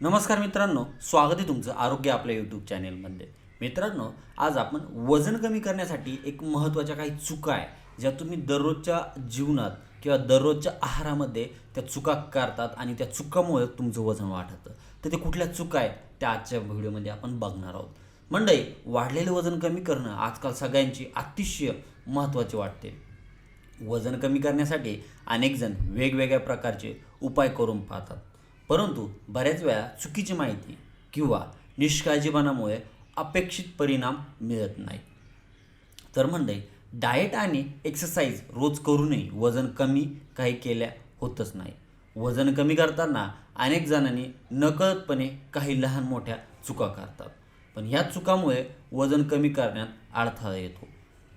नमस्कार मित्रांनो स्वागत आहे तुमचं आरोग्य आपल्या यूट्यूब चॅनेलमध्ये मित्रांनो आज आपण वजन कमी करण्यासाठी एक महत्त्वाच्या काही चुका आहे ज्या तुम्ही दररोजच्या जीवनात किंवा दररोजच्या आहारामध्ये त्या चुका करतात आणि त्या चुकामुळे तुमचं वजन वाढतं. तर ते कुठल्या चुका आहेत त्या आजच्या व्हिडिओमध्ये आपण बघणार आहोत. मंडई वाढलेलं वजन कमी करणं आजकाल सगळ्यांची अतिशय महत्त्वाचे वाटते. वजन कमी करण्यासाठी अनेकजण वेगवेगळ्या प्रकारचे उपाय करून पाहतात. परंतु बऱ्याच वेळा चुकीची माहिती किंवा निष्काळजीपणामुळे अपेक्षित परिणाम मिळत नाही. तर म्हणजे डाएट आणि एक्सरसाइज रोज करूनही वजन कमी काही केल्या होतच नाही. वजन कमी करताना अनेक जणांनी नकळतपणे काही लहान मोठ्या चुका करतात. पण ह्या चुकामुळे वजन कमी करण्यात अडथळा येतो.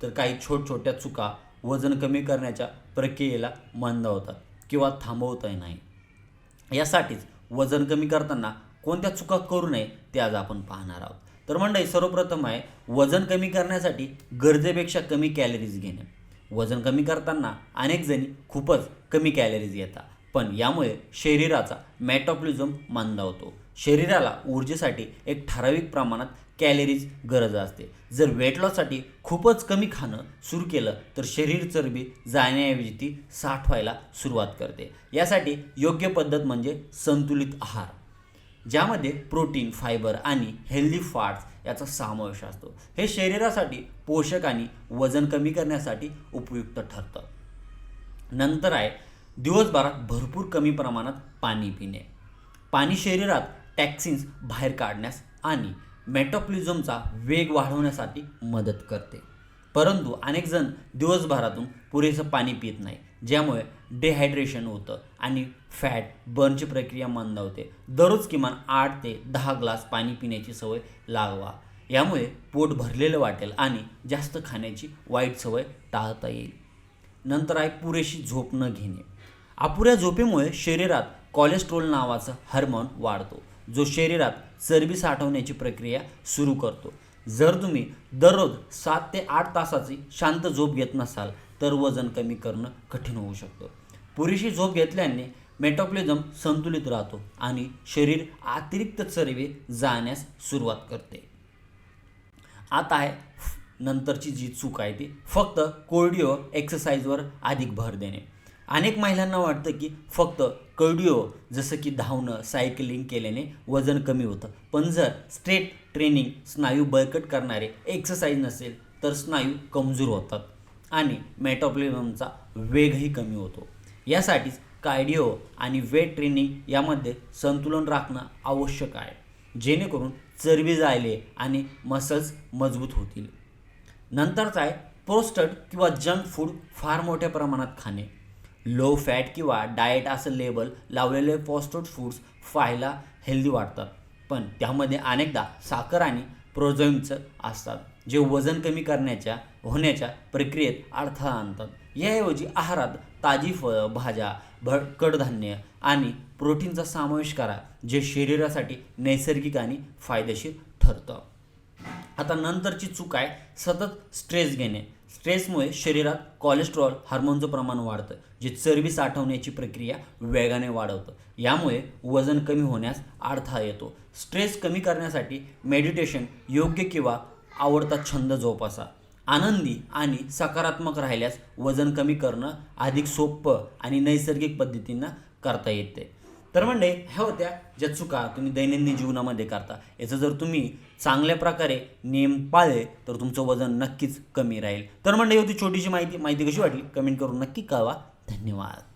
तर काही छोट छोट्या चुका वजन कमी करण्याच्या प्रक्रियेला मंदावतात किंवा थांबवताही नाही यासाठीच वजन कमी करताना कोणत्या चुका करू नये ते आज आपण पाहणार आहोत. तर मंडळी सर्वप्रथम आहे वजन कमी करण्यासाठी गरजेपेक्षा कमी कॅलरीज घेणे. वजन कमी करताना अनेक जणी खूपच कमी कॅलरीज घेतात पण यामुळे शरीराचा मॅटॉप्लिझम मंदावतो. शरीराला ऊर्जेसाठी एक ठराविक प्रमाणात कॅलरीज गरज असते. जर वेट लॉससाठी खूपच कमी खाणं सुरू केलं तर शरीर चरबी जाण्याऐवजी ती साठवायला सुरुवात करते. यासाठी योग्य पद्धत म्हणजे संतुलित आहार ज्यामध्ये प्रोटीन फायबर आणि हेल्दी फॅट्स याचा समावेश असतो. हे शरीरासाठी पोषक आणि वजन कमी करण्यासाठी उपयुक्त ठरतं. नंतर आहे दिवसभरात भरपूर कमी प्रमाणात पाणी पिणे. पाणी शरीरात टॅक्सिन्स बाहेर काढण्यास आणि मेटॉप्लिझमचा वेग वाढवण्यासाठी मदत करते. परंतु अनेकजण दिवसभरातून पुरेसं पाणी पित नाही ज्यामुळे डिहायड्रेशन होतं आणि फॅट बर्नची प्रक्रिया मंदावते. दररोज किमान आठ ते दहा ग्लास पाणी पिण्याची सवय लागवा यामुळे पोट भरलेलं वाटेल आणि जास्त खाण्याची वाईट सवय टाळता येईल. नंतर आहे पुरेशी झोप न घेणे. अपुऱ्या झोपेमुळे शरीरात कोलेस्ट्रॉल नावाचं हार्मोन वाढतो. जो शरीरात चरबी साठवण्याची प्रक्रिया सुरू करतो. जर तुम्ही दररोज सात ते आठ तासाची शांत झोप घेत नसाल तर वजन कमी करणं कठीण होऊ शकतं. पुरेशी झोप घेतल्याने मेटाबॉलिझम संतुलित राहतो आणि शरीर अतिरिक्त चरबी जाण्यास सुरुवात करते. आता आहे नंतरची जी चूक आहे ती फक्त कोर्डिओ एक्सरसाइजवर अधिक भर देणे. अनेक महिलांना वाटतं की फक्त कार्डिओ जसं की धावणं सायकलिंग केल्याने वजन कमी होतं. पण जर स्ट्रेट ट्रेनिंग स्नायू बळकट करणारे एक्सरसाइज नसेल तर स्नायू कमजोर होतात आणि मेटाबॉलिझमचा वेगही कमी होतो. यासाठीच कार्डिओ आणि वेट ट्रेनिंग यामध्ये संतुलन राखणं आवश्यक आहे जेणेकरून चरबी जायले आणि मसल्स मजबूत होतील. नंतरचा आहे प्रोस्टड किंवा जंक फूड फार मोठ्या प्रमाणात खाणे. लो फॅट किंवा डाएट असं लेबल लावलेले पॉस्टड फूड्स फायला हेल्दी वाटतात. पण त्यामध्ये अनेकदा साखर आणि प्रोझोइमचं असतात जे वजन कमी करण्याच्या होण्याच्या प्रक्रियेत अडथळा आणतात. याऐवजी आहारात ताजी फळं भाज्या भड कडधान्य आणि प्रोटीनचा समावेश करा जे शरीरासाठी नैसर्गिक आणि फायदेशीर ठरतं. आता नंतरची चूक आहे सतत स्ट्रेस घेणे. स्ट्रेसमुळे शरीरात कोलेस्ट्रॉल हार्मोनचं प्रमाण वाढतं जे चरबी साठवण्याची प्रक्रिया वेगाने वाढवतं. यामुळे वजन कमी होण्यास अडथळा येतो. स्ट्रेस कमी करण्यासाठी मेडिटेशन योग्य किंवा आवडता छंद जोपासा. आनंदी आणि सकारात्मक राहिल्यास वजन कमी करणं अधिक सोपं आणि नैसर्गिक पद्धतींना करता येते. तर म्हणजे ह्या होत्या ज्या चुका तुम्ही दैनंदिन जीवनामध्ये करता. याचं जर तुम्ही चांगल्या प्रकारे नियम पाळले तर तुमचं वजन नक्कीच कमी राहील. तर म्हणजे होती छोटीशी माहिती. माहिती कशी वाटली? कमेंट करून नक्की कळवा. धन्यवाद.